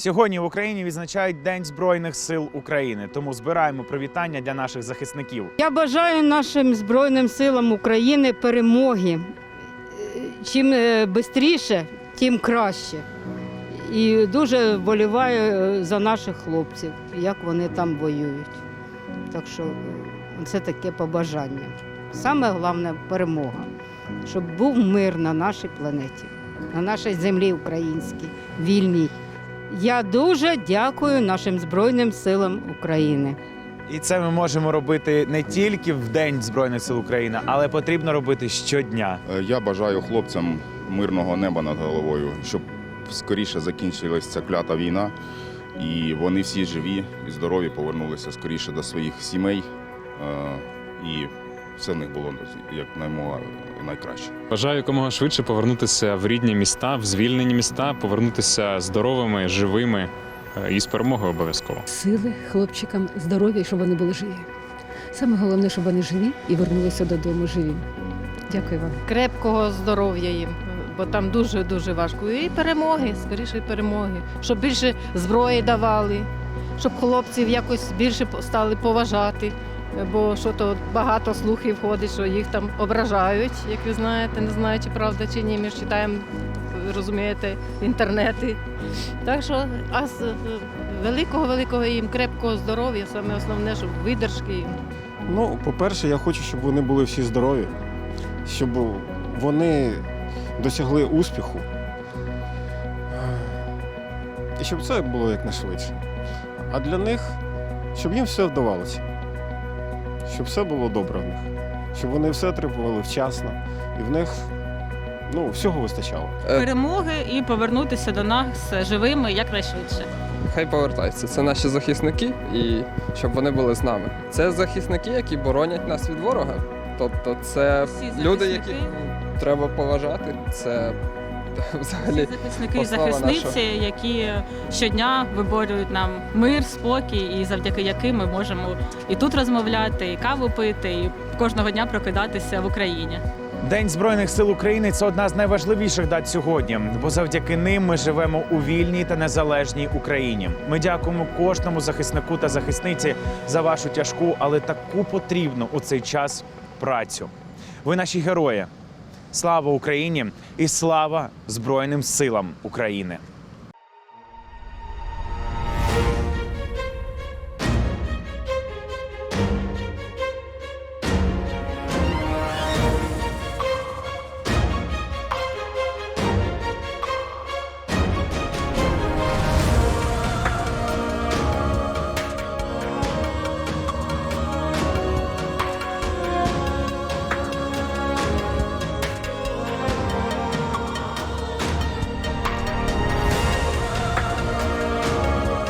Сьогодні в Україні відзначають День Збройних сил України, тому збираємо привітання для наших захисників. Я бажаю нашим Збройним силам України перемоги. Е, Чим швидше, тим краще. І дуже вболіваю е, за наших хлопців, як вони там воюють. Так що е, це таке побажання. Саме головне перемога, щоб був мир на нашій планеті, на нашій землі українській, вільній. Я дуже дякую нашим Збройним силам України. І це ми можемо робити не тільки в День Збройних сил України, але потрібно робити щодня. Е, Я бажаю хлопцям мирного неба над головою, щоб скоріше закінчилась ця клята війна, і вони всі живі і здорові повернулися скоріше до своїх сімей, е, і все в них було як наймога найкраще. Бажаю якомога швидше повернутися в рідні міста, в звільнені міста, повернутися здоровими, живими е, і з перемогою обов'язково. сили хлопчикам, здоров'я, щоб вони були живі. Саме головне, щоб вони живі і вернулися додому живі. Дякую вам. крепкого здоров'я їм, бо там дуже дуже важко. І перемоги, скоріше перемоги, щоб більше зброї давали, щоб хлопців якось більше стали поважати. Бо що то багато слухів ходить, що їх там ображають, як ви знаєте, не знаю, чи правда чи ні. Ми ж читаємо, розумієте, інтернети. Так що, а е, великого, великого їм крепкого здоров'я, саме основне, щоб видержки їм. Ну, по-перше, я хочу, щоб вони були всі здорові, щоб вони досягли успіху. І щоб це було якнайшвидше. А для них, щоб їм все вдавалося. Щоб все було добре в них. Щоб вони все отримували вчасно. І в них ну, всього вистачало. перемоги і повернутися до нас живими якнайшвидше. Хай повертаються. Це наші захисники, і щоб вони були з нами. Це захисники, які боронять нас від ворога. Тобто, це Всі люди, яких треба поважати. Це взагалі Всі захисники і захисниці, нашого. які щодня виборюють нам мир, спокій, і завдяки яким ми можемо і тут розмовляти, і каву пити, і кожного дня прокидатися в Україні. День Збройних сил України це одна з найважливіших дат сьогодні, бо завдяки ним ми живемо у вільній та незалежній Україні. Ми дякуємо кожному захиснику та захисниці за вашу тяжку, але таку потрібну у цей час працю. Ви наші герої. Слава Україні і слава Збройним силам України!